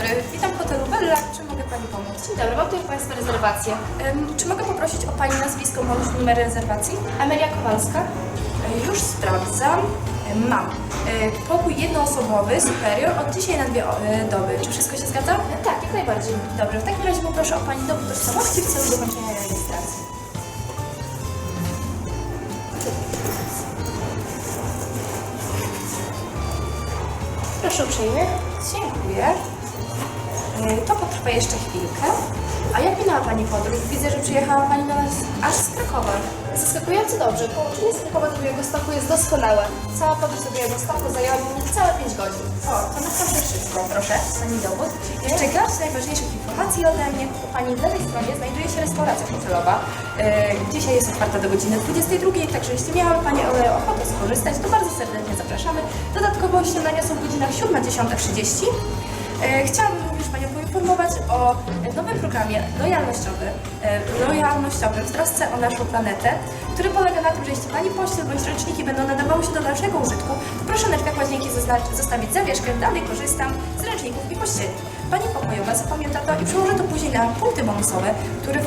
Dobry, witam w hotelu Bella. Czy mogę Pani pomóc? Dzień dobry, mam tutaj Państwa rezerwację. Em, czy mogę poprosić o Pani nazwisko bądź numer rezerwacji? Amelia Kowalska. E, już sprawdzam. E, mam. E, pokój jednoosobowy, superior, od dzisiaj na dwie o- doby. Czy wszystko się zgadza? Tak, jak najbardziej. Dobrze, w takim razie poproszę o Pani dowód tożsamości w celu dokończenia rejestracji. Proszę uprzejmie. Dziękuję. E, To potrwa jeszcze chwilkę. A jak minęła Pani podróż? Widzę, że przyjechała Pani do nas aż z Krakowa. Zaskakująco dobrze. Połączenie z Krakowa do Białegostoku jest doskonałe. Cała podróż do Białegostoku zajęła mi niecałe 5 godzin. O, to naprawdę wszystko. Proszę, Pani dowód. Jeszcze garść najważniejszych informacji ode mnie. U Pani lewej stronie znajduje się restauracja hotelowa. E, dzisiaj jest otwarta do godziny 22, także jeśli miałaby Pani e, ochotę skorzystać, to bardzo serdecznie zapraszamy. Dodatkowo śniadania są w godzinach 7-10.30. E, Chciałabym również Panią poinformować o e, nowym programie lojalnościowym, e, lojalnościowym w trosce o naszą planetę, który polega na tym, że jeśli Pani pościel bądź ręczniki będą nadawały się do dalszego użytku, to proszę na drzwiach łazienki zostawić zawieszkę, dalej korzystam z ręczników i pościeli. Pani pokojowa zapamięta to i przełoży to później na punkty bonusowe, które w,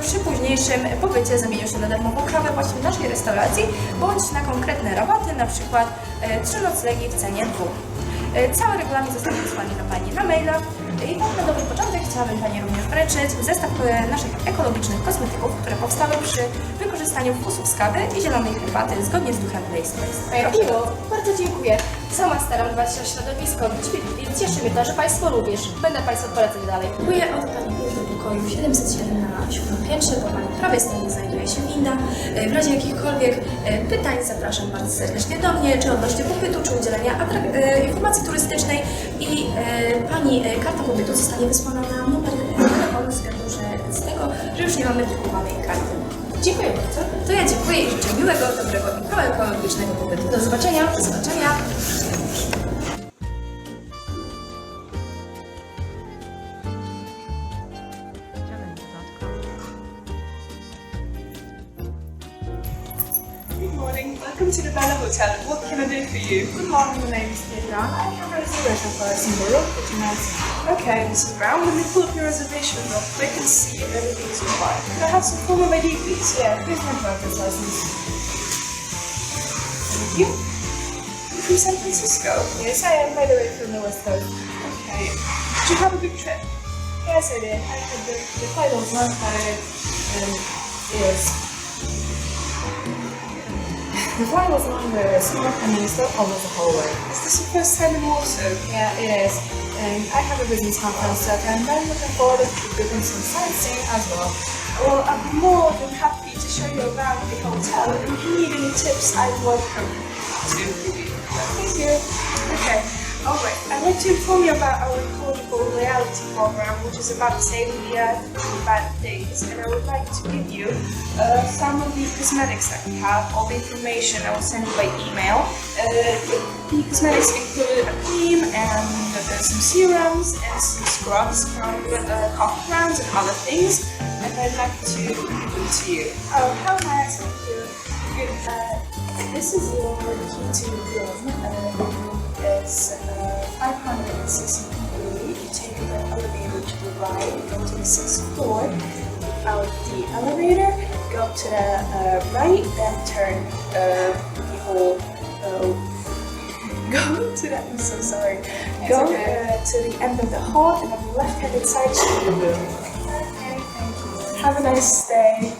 przy późniejszym pobycie zamienią się na darmową kawę właśnie w naszej restauracji, bądź na konkretne rabaty, na przykład e, trzy noclegi w cenie dwóch. E, Cały regulamin zostanie wysłany do Pani na maila. I tak na dobry początek chciałabym Pani również wręczyć zestaw e, naszych ekologicznych kosmetyków, które powstały przy wykorzystaniu fusów z kawy i zielonej herbaty zgodnie z duchem Place Place. Miło. Bardzo dziękuję. Sama staram dbać o środowisko i cieszy mnie to, że Państwo również. Będę Państwu polecać dalej. Dziękuję od Pani do pokoju 707 na 7 piętrze. Po Pani prawej stronie znajduje się winda. E, W razie jakichkolwiek e, pytań zapraszam bardzo serdecznie do mnie, czy odnośnie pobytu, czy udzielenia e, informacji turystycznej i Pani karta pobytu zostanie wysłana na numer telefonu względu, że z tego, że już nie mamy drukowanej karty. Dziękuję bardzo. To ja dziękuję i życzę miłego, dobrego i pobytu. Do zobaczenia. Do zobaczenia. Welcome to the Bella Hotel. What can I do for you? Good morning, my name is Adriana. I have a reservation for a single room for tonight. Okay, Mrs. Brown, let me pull up your reservation real quick and see if everything's required. Could I have some form of ID, please? Yeah, please my driver's license. Thank you. You from San Francisco? Yes, I am by the way from the West Coast. Okay. Did you have a good trip? Yes, I did. I had the, the flight was not bad. Um, yes. The I was long, very smart, and we stopped almost the whole way. Is this your first time in Warsaw? Yeah, it is. And I have a business conference attend. I'm very looking forward to doing some sightseeing as well. Well, I'd be more than happy to show you around the hotel. And if you need any tips, I'd welcome to. Thank you. Okay, alright. I'd like to inform you about our Reality program, which is about saving the earth from bad things. And I would like to give you uh, some of the cosmetics that we have, all the information I will send you by email. Uh, the cosmetics include a cream and uh, some serums and some scrubs from uh, coffee grounds and other things. And I'd like to give them to you. Oh, how nice of you. Good. Uh, this is your key to the room. Uh, is uh, 560 people. You take the elevator to the right, go to the sixth floor, out the elevator, go to the uh, right, then turn uh, the whole. Uh, Go to the. I'm so sorry. Go uh, to the end of the hall, and on the left-hand side, see the room. Okay, thank you. Have a nice day.